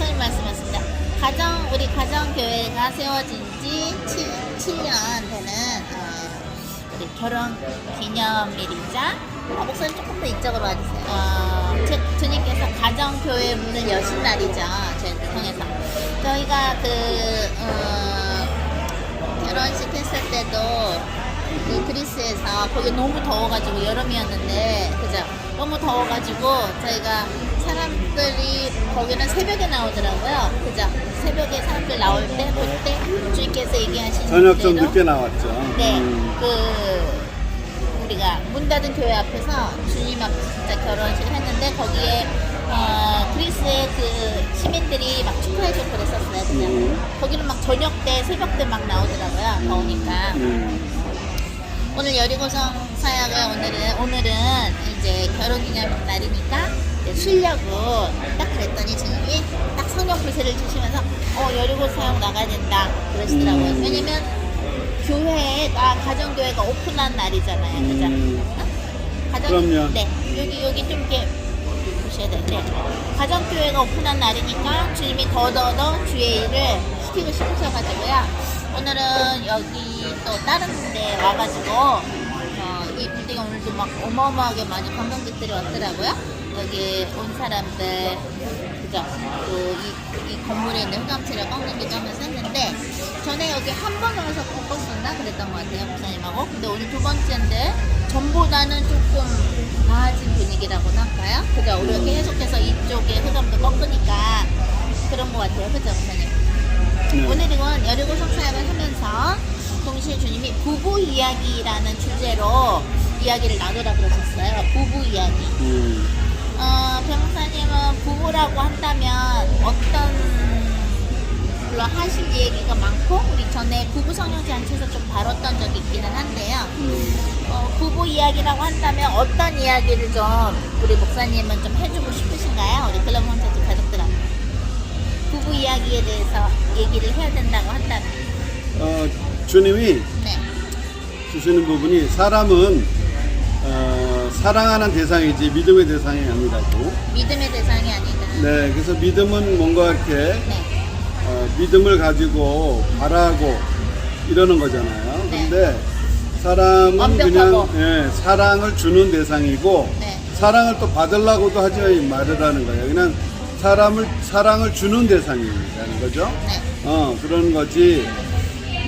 목사님 말씀 맞습니다. 가정, 우리 가정교회가 세워진 지 7, 년 되는, 어, 우리 결혼 기념일이자, 어, 목사님 조금 더 이쪽으로 와주세요. 어, 제, 주님께서 가정교회 문을 여신 날이죠. 저희 통해서. 저희가 그, 어, 결혼식 했을 때도 그 그리스에서 거기 너무 더워가지고 여름이었는데 그죠? 너무 더워가지고 저희가 사람들이 거기는 새벽에 나오더라고요. 그죠? 새벽에 사람들 나올 때 그때 주님께서 얘기하신 저녁 좀 대로 늦게 나왔죠. 네, 음, 그 우리가 문 닫은 교회 앞에서 주님 앞 진짜 결혼식을 했는데 거기에 어, 그리스의 그 시민들이 막 축하해주고 그랬었어요. 그죠? 음. 거기는 막 저녁 때 새벽 때 막 나오더라고요. 더우니까. 음, 오늘 여리고성 사역을 오늘은 오늘은 이제 결혼 기념 날이니까 쉬려고 딱 그랬더니 주님이 딱 성령 불세를 주시면서 어 여리고 사역 나가야 된다 그러시더라고요. 음. 왜냐면 교회가 가정 교회가 오픈한 날이잖아요, 그죠? 음. 어? 가정 그럼요. 네 여기 여기 좀 이렇게 보셔야 돼요. 네. 가정 교회가 오픈한 날이니까 주님이 더더더 주의 일을 시키고 싶으셔가지고요. 오늘은 여기 또 다른 데 와가지고 어, 이 빌딩 오늘도 막 어마어마하게 많이 관광객들이 왔더라고요. 여기 온 사람들 그죠? 또이 이 건물에 있는 흑암체를 꺾는기도 하면서 했는데 전에 여기 한 번 와서 꺾었었나 그랬던 것 같아요 목사님하고. 근데 오늘 두 번째인데 전보다는 조금 나아진 분위기라고나 할까요? 그죠? 우리가 계속해서 이쪽에 흑암도 꺾으니까 그런 것 같아요. 그죠 목사님? 네. 오늘은 여리고 성 사역을 하면서 동시에 주님이 부부 이야기라는 주제로 이야기를 나누라 그러셨어요. 부부 이야기. 음, 어, 변호사님은 부부라고 한다면 어떤 물론 하실 얘기가 많고 우리 전에 부부 성령 잔치에서 좀 다뤘던 적이 있기는 한데요. 음. 어, 부부 이야기라고 한다면 어떤 이야기를 좀 우리 목사님은 좀 해주고 싶으신가요? 우리 글로벌 헌터즈 가족들한테 부부 이야기에 대해서 얘기를 해야 된다고 한다면 어, 주님이 네, 주시는 부분이 사람은 어, 사랑하는 대상이지 믿음의 대상이 아니라고. 믿음의 대상이 아니다. 네, 그래서 믿음은 뭔가 이렇게 네, 어, 믿음을 가지고 바라고 이러는 거잖아요. 네. 근데 사람은 완벽하고. 그냥 예, 사랑을 주는 대상이고 네. 사랑을 또 받으려고도 하지 말으라는 거예요. 그냥 사람을 사랑을 주는 대상이라는 거죠. 네, 어 그런 거지.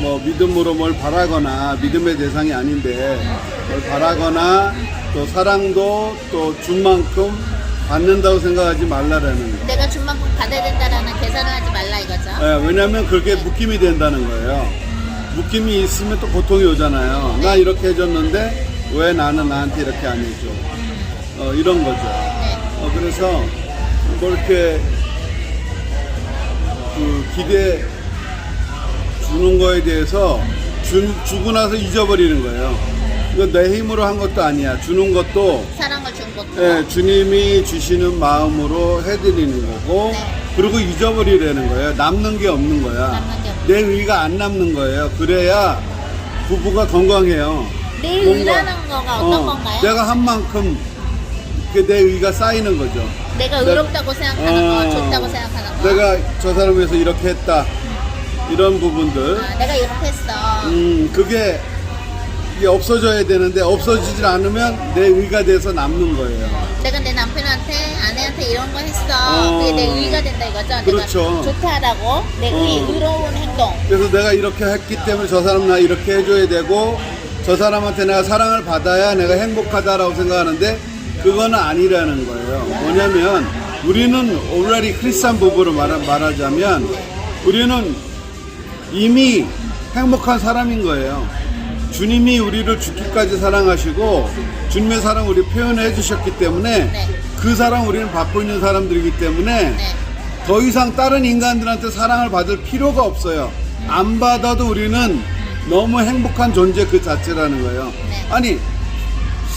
뭐 믿음으로 뭘 바라거나 믿음의 대상이 아닌데 뭘 바라거나 또 사랑도 또 준 만큼 받는다고 생각하지 말라라는 거예요. 내가 준 만큼 받아야 된다라는 계산을 하지 말라 이거죠. 예, 왜냐하면 그게 묶임이 된다는 거예요. 묶임이 있으면 또 고통이 오잖아요. 나 이렇게 해줬는데 왜 나는 나한테 이렇게 안 해줘? 어, 이런 거죠. 네, 어, 그래서 뭐 이렇게 그 기대 주는 거에 대해서 주, 주고 나서 잊어버리는 거예요. 이거 내 힘으로 한 것도 아니야. 주는 것도 사랑을 준 것도 예, 주님이 주시는 마음으로 해드리는 거고 네. 그리고 잊어버리려는 거예요. 남는 게 없는 거야. 남는 게 없는 내 의가 안 남는 거예요. 그래야 부부가 건강해요. 내 뭔가- 의라는 거가 어떤 어, 건가요? 내가 한 만큼 그내 의가 쌓이는 거죠. 내가 내- 의롭다고 생각하는 어, 거, 좋다고 생각하는 거. 내가 저 사람을 위해서 이렇게 했다. 이런 부분들. 아, 내가 이렇게 했어. 음, 그게 이게 없어져야 되는데 없어지질 않으면 내 의가 돼서 남는 거예요. 내가 내 남편한테 아내한테 이런 거 했어. 어. 그게 내 의가 된다 이거죠. 그렇죠. 내가 좋다라고 내 의, 어. 의로운 행동. 그래서 내가 이렇게 했기 때문에 저 사람 나 이렇게 해줘야 되고 저 사람한테 내가 사랑을 받아야 내가 행복하다라고 생각하는데 그거는 아니라는 거예요. 뭐냐면 우리는 오라리 크리스찬 부부로 말하, 말하자면 우리는 이미 행복한 사람인 거예요. 주님이 우리를 죽기까지 사랑하시고 주님의 사랑 우리 표현해 주셨기 때문에 네. 그 사랑 우리는 받고 있는 사람들이기 때문에 네. 더 이상 다른 인간들한테 사랑을 받을 필요가 없어요. 안 받아도 우리는 너무 행복한 존재 그 자체라는 거예요. 네. 아니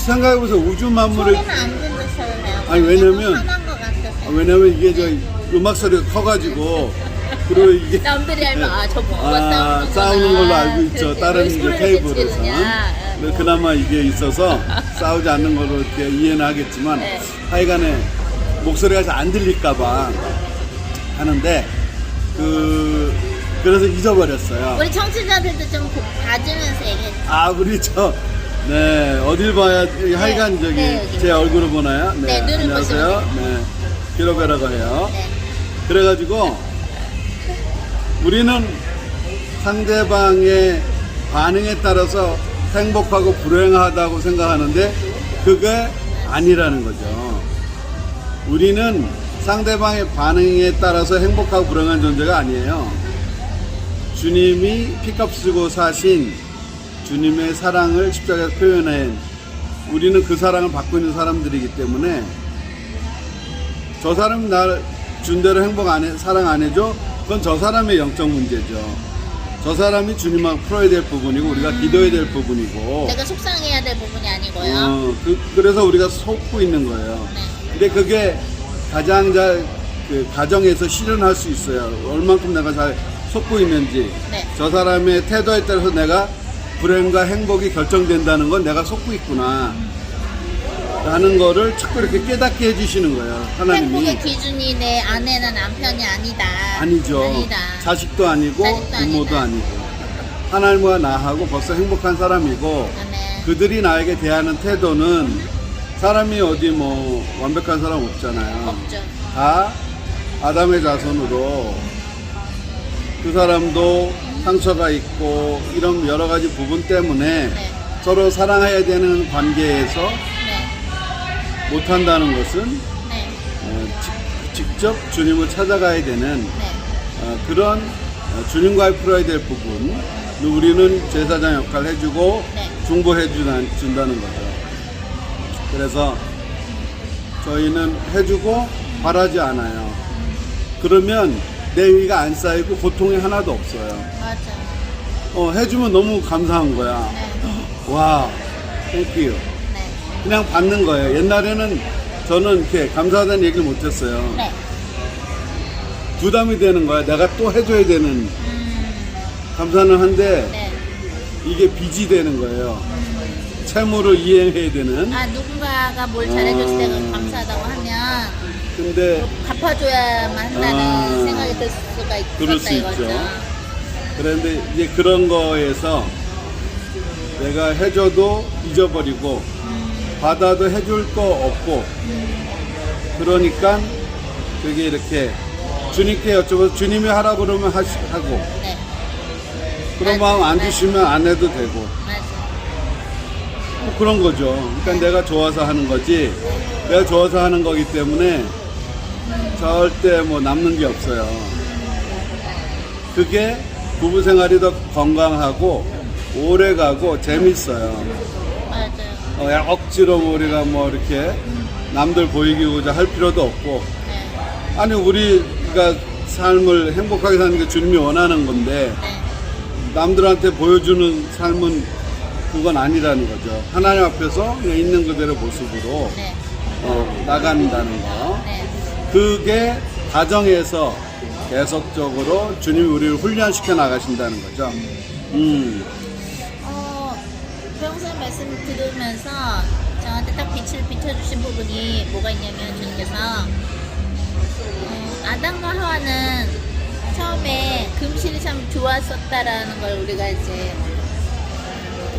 생각해 보세요. 우주 만물을 소리는 안. 아니, 왜냐면- 같아서. 왜냐면 이게 저 음악 소리가 커가지고 그리고 이게 남들이 알면 아, 저 부부가 아, 싸우는 싸우는 걸로 알고 있죠. 다른 이제 테이블에서. 근데 그나마 이게 있어서 싸우지 않는 걸로 이렇게 이해는 하겠지만 네. 하여간에 목소리가 잘 안 들릴까봐 하는데 그 그래서 잊어버렸어요. 우리 청취자들도 좀 보- 봐주면서 얘기해. 아 우리 저 네, 어딜 봐야, 하여간 저기, 네, 여기. 제 얼굴을 보나요? 네, 눈을 안녕하세요. 보시면 네, 기로베라고 해요. 네. 그래가지고, 우리는 상대방의 반응에 따라서 행복하고 불행하다고 생각하는데, 그게 아니라는 거죠. 우리는 상대방의 반응에 따라서 행복하고 불행한 존재가 아니에요. 주님이 피값 쓰고 사신 주님의 사랑을 십자가에서 표현한 우리는 그 사랑을 받고 있는 사람들이기 때문에 저 사람 나준 대로 행복 안 해, 사랑 안 해줘? 그건 저 사람의 영적 문제죠. 저 사람이 주님하고 풀어야 될 부분이고 우리가 기도해야 될 부분이고 내가 속상해야 될 부분이 아니고요. 어, 그, 그래서 우리가 속고 있는 거예요. 네. 근데 그게 가장 잘 그 가정에서 실현할 수 있어요. 얼만큼 내가 잘 속고 있는지. 네. 저 사람의 태도에 따라서 내가 불행과 행복이 결정된다는 건 내가 속고 있구나. 라는 거를 자꾸 이렇게 깨닫게 해주시는 거예요. 하나님이. 행복의 기준이 내 아내나 남편이 아니다. 아니죠. 아니다. 자식도 아니고 자식도 부모도 아니다. 아니고. 하나님과 나하고 벌써 행복한 사람이고 아멘. 그들이 나에게 대하는 태도는 사람이 어디 뭐 완벽한 사람 없잖아요. 없죠. 다 아담의 자손으로 그 사람도 상처가 있고 이런 여러 가지 부분 때문에 네. 서로 사랑해야 되는 관계에서 네. 못한다는 것은 네. 어, 직- 직접 주님을 찾아가야 되는 네. 어, 그런 어, 주님과의 풀어야 될 부분 우리는 제사장 역할을 해주고 네. 중보해 준다는 거죠. 그래서 저희는 해주고 바라지 않아요. 그러면 내 위가 안 쌓이고 고통이 하나도 없어요. 맞아. 어, 해주면 너무 감사한 거야. 네. 와, 땡큐. 네. 그냥 받는 거예요. 옛날에는 저는 이렇게 감사하다는 얘기를 못했어요. 네. 부담이 되는 거야. 내가 또 해줘야 되는 음. 감사는 한데 네. 이게 빚이 되는 거예요. 채무로 이행해야 되는. 아 누군가가 뭘 잘해줬을 때 아. 감사하다고 하면 근데 갚아줘야만 한다는 아. 생각이 들 수가 있, 그럴 있었다 수 이거죠. 있죠. 그런데 이제 그런 거에서 내가 해줘도 잊어버리고 음. 받아도 해줄 거 없고 그러니까 그게 이렇게 주님께 여쭤봐서 주님이 하라 그러면 하시, 하고 네. 그런 마음 안. 주시면 안 해도 되고. 뭐 그런 거죠. 그러니까 내가 좋아서 하는 거지. 내가 좋아서 하는 거기 때문에 절대 뭐 남는 게 없어요. 그게 부부 생활이 더 건강하고 오래 가고 재밌어요. 맞아요. 어, 억지로 뭐 우리가 뭐 이렇게 남들 보이기고자 할 필요도 없고 네. 아니 우리가 삶을 행복하게 사는 게 주님이 원하는 건데 네. 남들한테 보여주는 삶은 그건 아니라는 거죠. 하나님 앞에서 그냥 있는 그대로 모습으로 네. 어, 나간다는 거. 네. 그게 가정에서 계속적으로 주님이 우리를 훈련시켜 나가신다는 거죠. 음, 말씀 들으면서 저한테 딱 빛을 비춰주신 부분이 뭐가 있냐면 주님께서 어, 아담과 하와는 처음에 금실이 참 좋았었다라는 걸 우리가 이제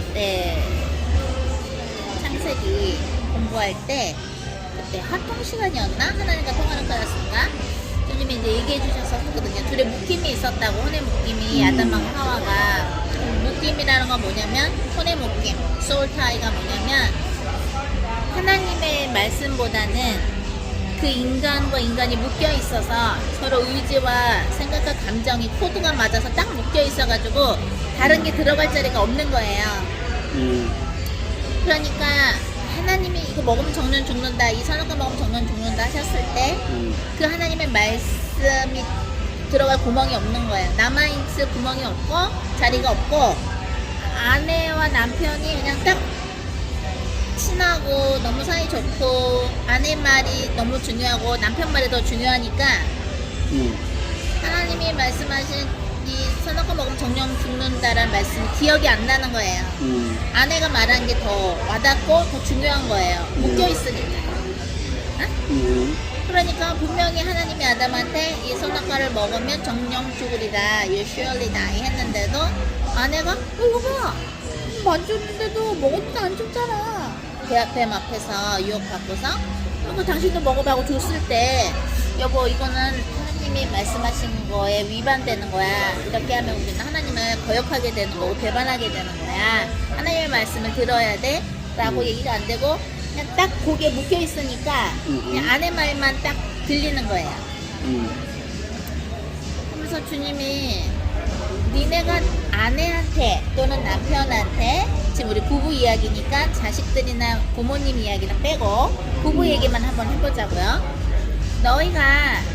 그때 창세기 공부할 때 그때 합동 시간이었나 하나님과 통하는 거였을까 주님이 이제 얘기해 주셨었거든요. 둘의 묶임이 있었다고 혼의 묶임이 음. 아담하고 하와가 묶임이라는 건 뭐냐면 혼의 묶임, 소울 타이가 뭐냐면 하나님의 말씀보다는 그 인간과 인간이 묶여 있어서 서로 의지와 생각과 감정이 코드가 맞아서 딱 묶여 있어가지고 다른 게 들어갈 자리가 없는 거예요. 음, 그러니까 하나님이 이거 먹으면 정년 죽는다, 이 선악과 먹으면 정년 죽는다 하셨을 때그 음, 하나님의 말씀이 들어갈 구멍이 없는 거예요. 남아있을 구멍이 없고 자리가 없고 아내와 남편이 그냥 딱 친하고 너무 사이 좋고 아내 말이 너무 중요하고 남편 말이 더 중요하니까 음. 하나님이 말씀하신 이 선악과 먹으면 정령 죽는다라는 말씀이 기억이 안 나는 거예요. 음. 아내가 말한 게 더 와닿고 더 중요한 거예요. 묶여 있으니까. 음. 그러니까 분명히 하나님이 아담한테 이 선악과를 먹으면 정령 죽으리라 You surely die 했는데도 아내가 어, 이거 봐 만졌는데도 먹었는데 안 죽잖아. 배, 뱀 앞에서 유혹받고서 그리고 당신도 먹어봐고 줬을 때 여보 이거는 하나님이 말씀하신 거에 위반되는 거야. 이렇게 하면 우리는 하나님을 거역하게 되는 거고 배반하게 되는 거야. 하나님의 말씀을 들어야 돼? 라고 음. 얘기가 안 되고 그냥 딱 고개 묶여 있으니까 음. 그냥 아내 말만 딱 들리는 거예요. 음. 그래서 주님이 니네가 아내한테 또는 남편한테 지금 우리 부부 이야기니까 자식들이나 부모님 이야기는 빼고 부부 얘기만 한번 해보자고요. 너희가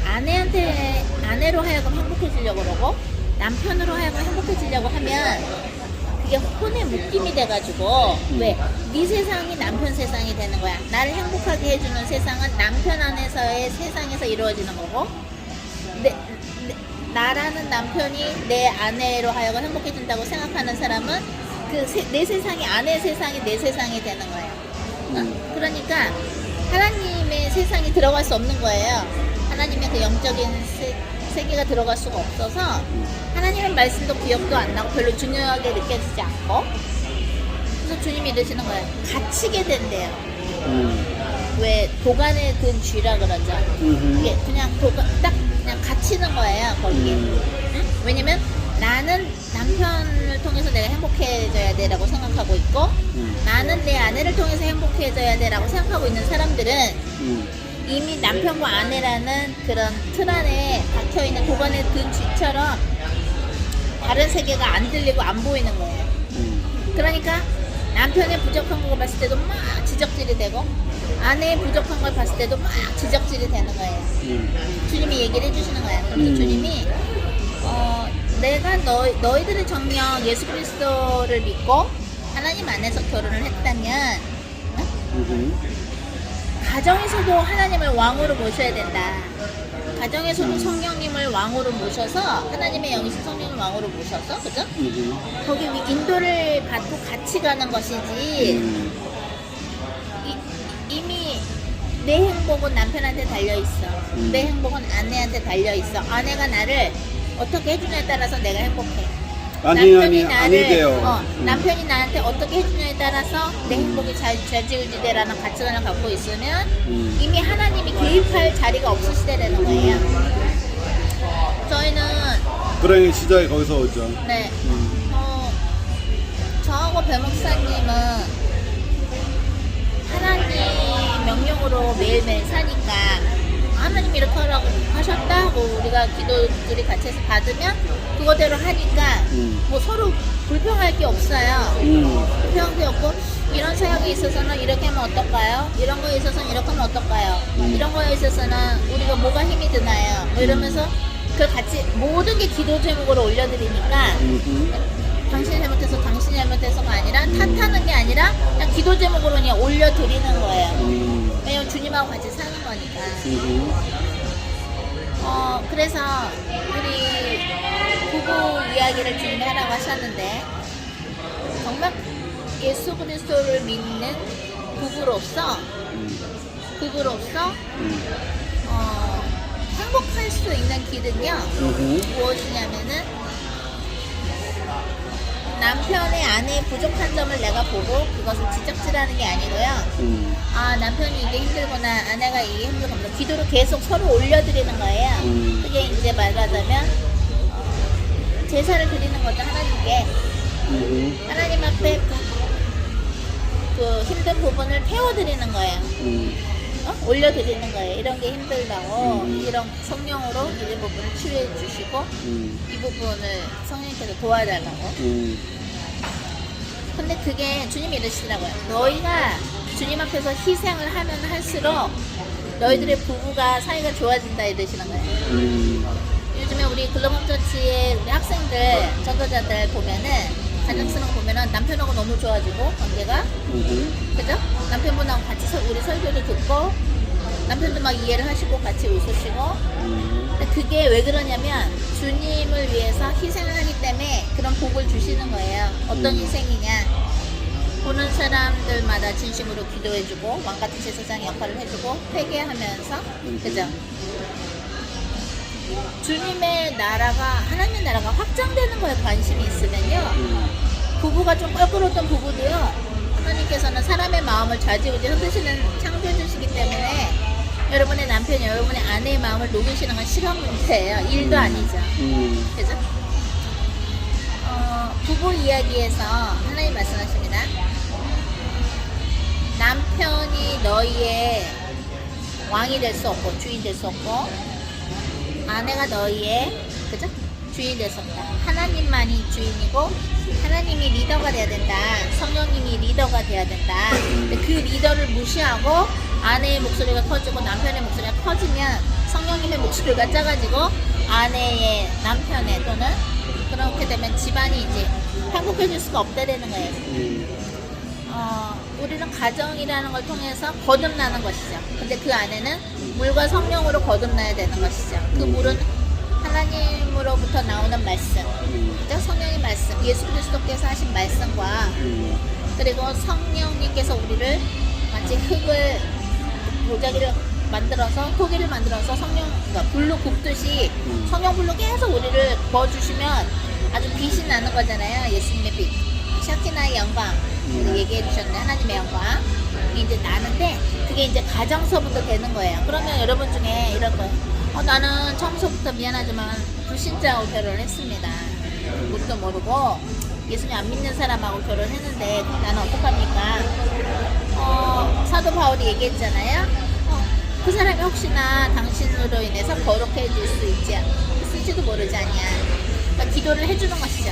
아내한테 아내로 하여금 행복해지려고 그러고 남편으로 하여금 행복해지려고 하면 그게 혼의 묶임이 돼가지고 왜? 네 세상이 남편 세상이 되는 거야. 나를 행복하게 해주는 세상은 남편 안에서의 세상에서 이루어지는 거고 내, 내- 나라는 남편이 내 아내로 하여금 행복해진다고 생각하는 사람은 그내 세상이 아내 세상이 내 세상이 되는 거예요. 어? 음. 그러니까 하나님의 세상이 들어갈 수 없는 거예요. 하나님의 그 영적인 세, 세계가 들어갈 수가 없어서 하나님의 말씀도 기억도 안 나고 별로 중요하게 느껴지지 않고 그래서 주님이 이러시는 거예요. 갇히게 된대요. 음. 왜 도간에 든 쥐라 그러죠. 음흠. 이게 그냥 도가 딱 그냥 갇히는 거예요 거기에. 음. 응? 왜냐면 나는 남편을 통해서 내가 행복해져야 돼라고 생각하고 있고 음. 나는 내 아내를 통해서 행복해져야 돼라고 생각하고 있는 사람들은 음. 이미 남편과 아내라는 그런 틀 안에 박혀 있는 도관에 든 쥐처럼 다른 세계가 안 들리고 안 보이는 거예요. 음. 그러니까 남편의 부족한 걸 봤을 때도 막 지적질이 되고 아내의 부족한 걸 봤을 때도 막 지적질이 되는 거예요. 음. 주님이 얘기를 해주시는 거야. 그래서 음. 주님이 어, 내가 너, 너희들의 정령 예수 그리스도를 믿고 하나님 안에서 결혼을 했다면 응? 가정에서도 하나님을 왕으로 모셔야 된다. 가정에서도 성령님을 왕으로 모셔서 하나님의 영이신 성령을 왕으로 모셔서 그죠? 음흠. 거기 위- 인도를 받고 같이 가는 것이지 음. 이, 이미 내 행복은 남편한테 달려 있어. 음. 내 행복은 아내한테 달려 있어. 아내가 나를 어떻게 해주냐에 따라서 내가 행복해. 아니 아니 아니 돼요. 어, 음. 남편이 나한테 어떻게 해주냐에 따라서 내 행복이 잘 좌지우지되라는 가치관을 갖고 있으면 음. 이미 하나님이 개입할 자리가 없으시다는 거예요. 저희는 불행의 시작이 거기서 오죠. 네, 음. 어, 저하고 배 목사님은 하나님 명령으로 매일매일 사니까 하나님 이렇게 하라고 하셨다 하고 우리가 기도들이 같이 해서 받으면 그거대로 하니까 음. 뭐 서로 불평할 게 없어요. 음. 불평할 게 없고 이런 사역에 있어서는 이렇게 하면 어떨까요? 이런 거에 있어서는 이렇게 하면 어떨까요? 음. 이런 거에 있어서는 우리가 뭐가 힘이 드나요? 뭐 이러면서 그 같이 모든 게 기도 제목으로 올려드리니까 음흠. 당신이 잘못해서 당신이 잘못해서가 아니라 탓하는 게 아니라 그냥 기도 제목으로 그냥 올려드리는 거예요. 음. 왜냐면 주님하고 같이 사는 거니까. 음흠. 어, 그래서 우리 부부 이야기를 주님이 하라고 하셨는데 정말 예수 그리스도를 믿는 부부로서 음. 부부로서 음. 어, 행복할 수 있는 길은요. 무엇이냐면은 남편의 아내의 부족한 점을 내가 보고 그것을 지적질하는 게 아니고요. 음. 아 남편이 이게 힘들구나 아내가 이게 힘들구나 기도를 계속 서로 올려드리는 거예요. 음. 그게 이제 말하자면 어, 제사를 드리는 거죠 하나님께 음흠. 하나님 앞에 그, 그 힘든 부분을 태워드리는 거예요. 음. 어? 올려드리는 거예요. 이런 게 힘들다고 음. 이런 성령으로 이 부분을 치유해 주시고 음. 이 부분을 성령께서 도와달라고. 음. 근데 그게 주님이 이러시더라고요. 너희가 주님 앞에서 희생을 하면 할수록 너희들의 부부가 사이가 좋아진다 이러시는 거예요. 음. 요즘에 우리 글로벌 처치의 우리 학생들, 전도자들 보면은 거 보면은 남편하고 너무 좋아지고 관계가 음. 그죠? 남편분하고 같이 설- 우리 설교를 듣고 남편도 막 이해를 하시고 같이 웃으시고 음. 근데 그게 왜 그러냐면 주님을 위해서 희생을 하기 때문에 그런 복을 주시는 거예요. 어떤 음. 희생이냐? 보는 사람들마다 진심으로 기도해주고 왕 같은 제사장 역할을 해주고 회개하면서 그죠? 주님의 나라가 하나님의 나라가 확장되는 거에 관심이 있으면요. 음. 부부가 좀 껄끄러웠던 부부도요. 하나님께서는 사람의 마음을 좌지우지 흔드시는 창조주시기 때문에 여러분의 남편, 여러분의 아내의 마음을 녹이시는 건 시간 문제예요. 일도 아니죠. 음. 그죠? 어, 부부 이야기에서 하나님 말씀하십니다. 남편이 너희의 왕이 될 수 없고 주인 될 수 없고 아내가 너희의 그죠? 주인 없다. 하나님만이 주인이고 하나님이 리더가 돼야 된다. 성령님이 리더가 돼야 된다. 근데 그 리더를 무시하고 아내의 목소리가 커지고 남편의 목소리가 커지면 성령님의 목소리가 작아지고 아내의 남편의 또는 그렇게 되면 집안이 이제 행복해질 수가 없다라는 거예요. 음. 어, 우리는 가정이라는 걸 통해서 거듭나는 것이죠. 근데 그 안에는 물과 성령으로 거듭나야 되는 것이죠. 그 물은 하나님으로부터 나오는 말씀, 음. 그죠? 성령의 말씀, 예수 그리스도께서 하신 말씀과 음. 그리고 성령님께서 우리를 마치 흙을 보자기를 만들어서 토기를 만들어서 성령 그러니까 불로 굽듯이 음. 성령 불로 계속 우리를 부어 주시면 아주 빛이 나는 거잖아요 예수님의 빛 샤키나의 영광 음. 얘기해 주셨는데 하나님의 영광 이제 나는데 그게 이제 가정서부터 되는 거예요 그러면 여러분 중에 이런 거예요 어, 나는 처음서부터 미안하지만 불신자하고 결혼을 했습니다 뭣도 모르고 예수님 안 믿는 사람하고 결혼했는데 나는 어떡합니까 어, 사도 바울이 얘기했잖아요. 어, 그 사람이 혹시나 당신으로 인해서 거룩해질 수 있지, 있을지도 모르지 않냐. 그러니까 기도를 해주는 것이죠.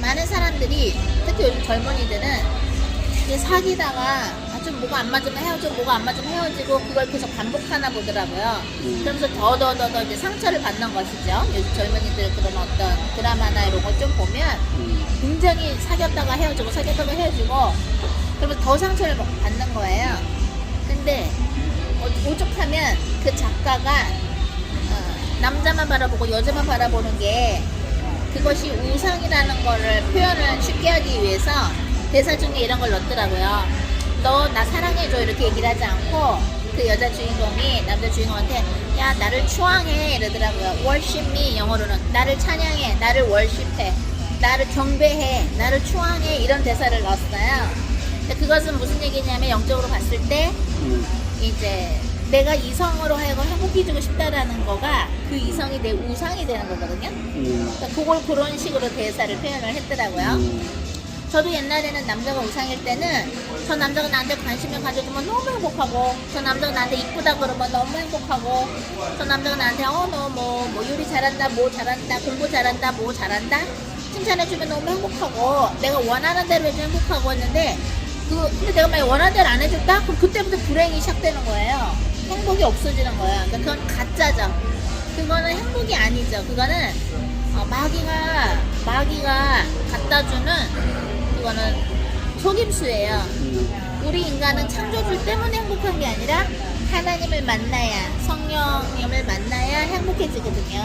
많은 사람들이, 특히 요즘 젊은이들은 사귀다가 아, 좀 뭐가 안 맞으면 헤어지고 뭐가 안 맞으면 헤어지고 그걸 계속 반복하나 보더라고요. 음. 그러면서 더 더 더 더 이제 상처를 받는 것이죠. 요즘 젊은이들 그런 어떤 드라마나 이런 거 좀 보면 음. 굉장히 사귀었다가 헤어지고 사귀었다가 헤어지고 그러면 더 상처를 먹- 받는 거예요. 근데 오- 오죽하면 그 작가가 어, 남자만 바라보고 여자만 바라보는 게 그것이 우상이라는 거를 표현을 쉽게 하기 위해서 대사 중에 이런 걸 넣더라고요. 너 나 사랑해줘 이렇게 얘기를 하지 않고 그 여자 주인공이 남자 주인공한테 야 나를 추앙해 이러더라고요. worship me 영어로는 나를 찬양해, 나를 worship해, 나를 경배해, 나를 추앙해 이런 대사를 넣었어요. 근데 그것은 무슨 얘기냐면 영적으로 봤을 때 음. 이제 내가 이성으로 하여금 행복해지고 싶다라는 거가 그 이성이 내 우상이 되는 거거든요. 음. 그러니까 그걸 그런 식으로 대사를 표현을 했더라고요. 음. 저도 옛날에는 남자가 우상일 때는 저 남자가 나한테 관심을 가져주면 너무 행복하고 저 남자가 나한테 이쁘다 그러면 너무 행복하고 저 남자가 나한테 어 너 뭐 뭐 요리 잘한다 뭐 잘한다 공부 잘한다 뭐 잘한다 칭찬해주면 너무 행복하고 내가 원하는 대로 해도 행복하고 했는데 그 근데 내가 만약 원하는 대로 안 해줬다? 그럼 그때부터 불행이 시작되는 거예요 행복이 없어지는 거예요 그러니까 그건 가짜죠 그거는 행복이 아니죠 그거는 어, 마귀가 마귀가 갖다 주는 그거는 속임수예요. 음. 우리 인간은 창조주 때문에 행복한 게 아니라 하나님을 만나야 성령님을 만나야 행복해지거든요.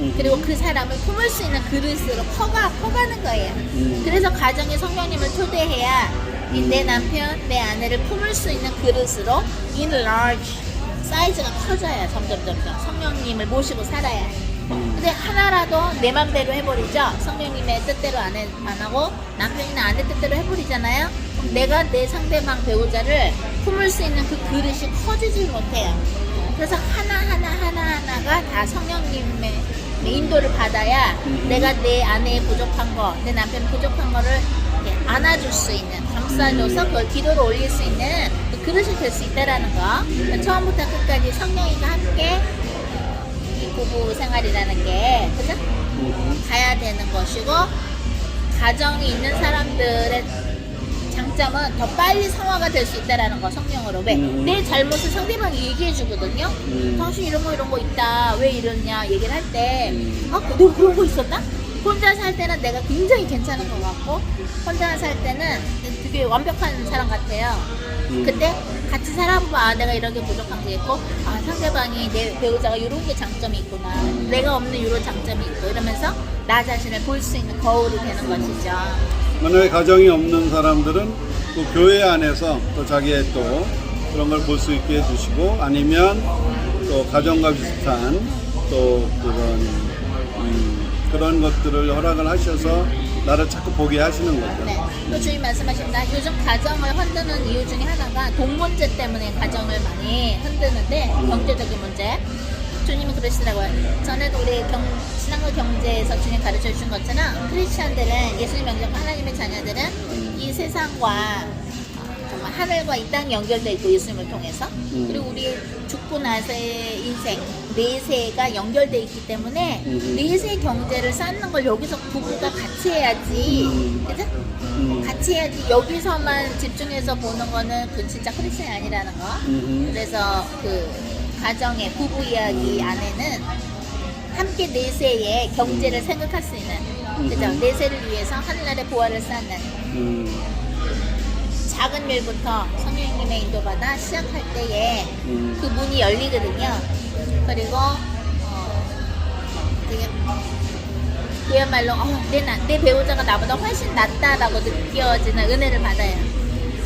음. 그리고 그 사람을 품을 수 있는 그릇으로 커가 커가는 거예요. 음. 그래서 가정에 성령님을 초대해야 이내 남편, 내 아내를 품을 수 있는 그릇으로 enlarge 사이즈가 커져야 점점 점점 성령님을 모시고 살아야. 음. 근데 하나라도 내 맘대로 해버리죠. 성령님의 뜻대로 안, 해, 안 하고 남편이나 아내 뜻대로 해버리잖아요. 그럼 내가 내 상대방 배우자를 품을 수 있는 그 그릇이 커지지 못해요. 그래서 하나하나 하나하나가 다 성령님의 인도를 받아야 음. 내가 내 아내의 부족한 거, 내 남편 부족한 거를 안아줄 수 있는, 감싸줘서 그걸 기도로 올릴 수 있는 그 그릇이 될 수 있다라는 거. 처음부터 끝까지 성령이가 함께 이 부부 생활이라는 게 그죠? 음. 가야 되는 것이고 가정이 있는 사람들의 장점은 더 빨리 성화가 될 수 있다라는 거 성령으로 왜? 음. 내 잘못을 상대방이 얘기해 주거든요. 음. 당신 이런 거 이런 거 있다 왜 이러냐 얘기를 할때 음. 아, 너 그런 거 있었나? 혼자 살 때는 내가 굉장히 괜찮은 것 같고 혼자 살 때는 되게 완벽한 사람 같아요. 음. 근데 같이 아 내가 이렇게 부족한 게 있고 아 상대방이 내 배우자가 이런 게 장점이 있구나 내가 없는 이런 장점이 있고 이러면서 나 자신을 볼 수 있는 거울이 되는 것이죠. 만약에 가정이 없는 사람들은 또 교회 안에서 또 자기의 또 그런 걸 볼 수 있게 해주시고 아니면 또 가정과 비슷한 또 그런 음, 그런 것들을 허락을 하셔서 나를 자꾸 보게 하시는 거죠. 네. 또 주님 말씀하신다. 요즘 가정을 흔드는 이유 중에 하나가 돈 문제 때문에 가정을 많이 흔드는데 경제적인 문제. 주님이 그러시더라고요. 전에도 우리 경, 신앙과 경제에서 주님 가르쳐 주신 것처럼 크리스천들은 예수님 명령 하나님의 자녀들은 이 세상과 하늘과 이땅 연결돼 있고 예수님을 통해서 그리고 우리 죽고 나서의 인생 내세가 연결돼 있기 때문에 음. 내세 경제를 쌓는 걸 여기서 부부가 같이 해야지 음. 그죠? 음. 같이 해야지 여기서만 집중해서 보는 거는 그 진짜 크리스천이 아니라는 거 음흠. 그래서 그 가정의 부부 이야기 안에는 함께 내세의 경제를 생각할 수 있는 그죠? 음. 내세를 위해서 하늘나라의 보화를 쌓는 음, 작은 일부터 성령님의 인도받아 시작할 때에 음. 그 문이 열리거든요. 그리고 어, 되게 그야말로 어, 내, 나- 내 배우자가 나보다 훨씬 낫다라고 느껴지는 은혜를 받아요.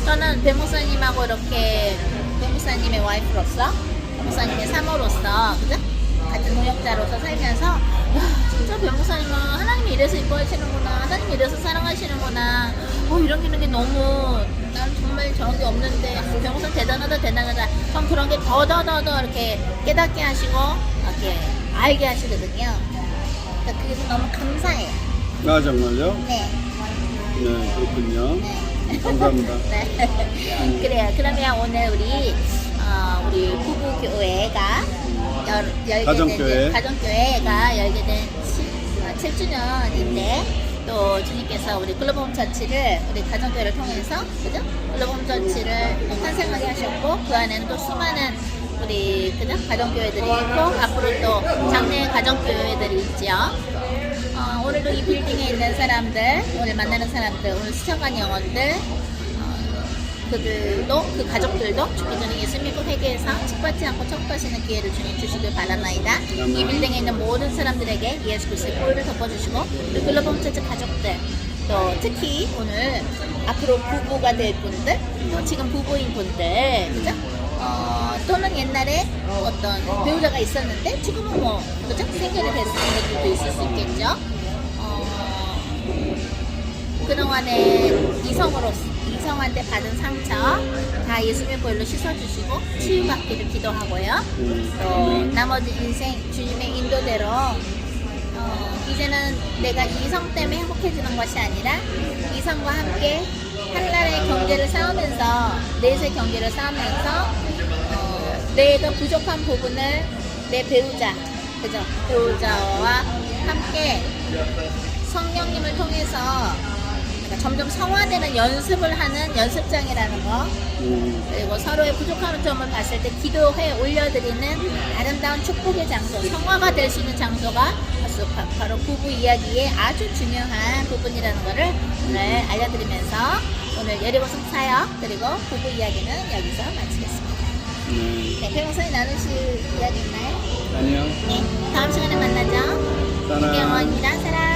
저는 배목사님하고 이렇게 배목사님의 와이프로서 배목사님의 사모로서 그죠? 같은 동역자로서 살면서 와 진짜 배목사님은 하나님이 이래서 이뻐하시는구나 하나님이 이래서 사랑하시는구나 어 이런 이런 게 너무 난 정말 저런 게 없는데 아, 배목사님 대단하다 대단하다 전 그런 게 더 더 더 더 이렇게 깨닫게 하시고 이렇게 알게 하시거든요 그러니까 그게 너무 감사해요 아 정말요? 네 네 그렇군요. 네. 감사합니다. 네. 그래요. 그러면 오늘 우리 어, 우리 부부 교회가 열, 열게 가정교회. 된 가정교회가 열게 된 7, 주년인데또 주님께서 우리 글로벌 처치를 우리 가정교회를 통해서 그죠? 글로벌 처치를 또 탄생하게 하셨고 그 안에는 또 수많은 우리 그죠? 가정교회들이 있고 앞으로 또 장래 가정교회들이 있죠. 어, 오늘도 이 빌딩에 있는 사람들, 오늘 만나는 사람들, 오늘 스쳐간 영혼들, 어, 그들도 그 가족들도 죽기 전에 예수 믿고 회개해서 축받지 않고 천국하시는 기회를 주님 주시길 바라나이다. 이 빌딩에 있는 모든 사람들에게 예수 그리스도의 보혈을 덮어주시고 우리 글로벌 처치 가족들 또 특히 오늘 앞으로 부부가 될 분들 또 지금 부부인 분들 그죠? 어, 또는 옛날에 어떤 배우자가 있었는데 지금은 뭐 그죠? 생결이 됐을 분들도 있을 수 있겠죠. 어, 그동안에 이성으로서 이성한테 받은 상처 다 예수님의 보혈로 씻어주시고 치유받기를 기도하고요. 음, 또. 나머지 인생 주님의 인도대로 어, 이제는 내가 이성 때문에 행복해지는 것이 아니라 이성과 함께 한나라의 경제를 쌓으면서 내세 경제를 쌓으면서 어, 내가 부족한 부분을 내 배우자 그죠 배우자와 함께 성령님을 통해서 그러니까 점점 성화되는 연습을 하는 연습장이라는 거 음, 그리고 서로의 부족한 점을 봤을 때 기도해 올려드리는 아름다운 축복의 장소, 성화가 될 수 있는 장소가 바로- 부부 이야기의 아주 중요한 부분이라는 것을 오늘 알려드리면서 오늘 예리고성 사역 그리고 부부 이야기는 여기서 마치겠습니다. 네. 네, 배우선이 나누실 이야기 있나요? 아니요. 네, 다음 시간에 만나죠. 사랑. 김경원입니다.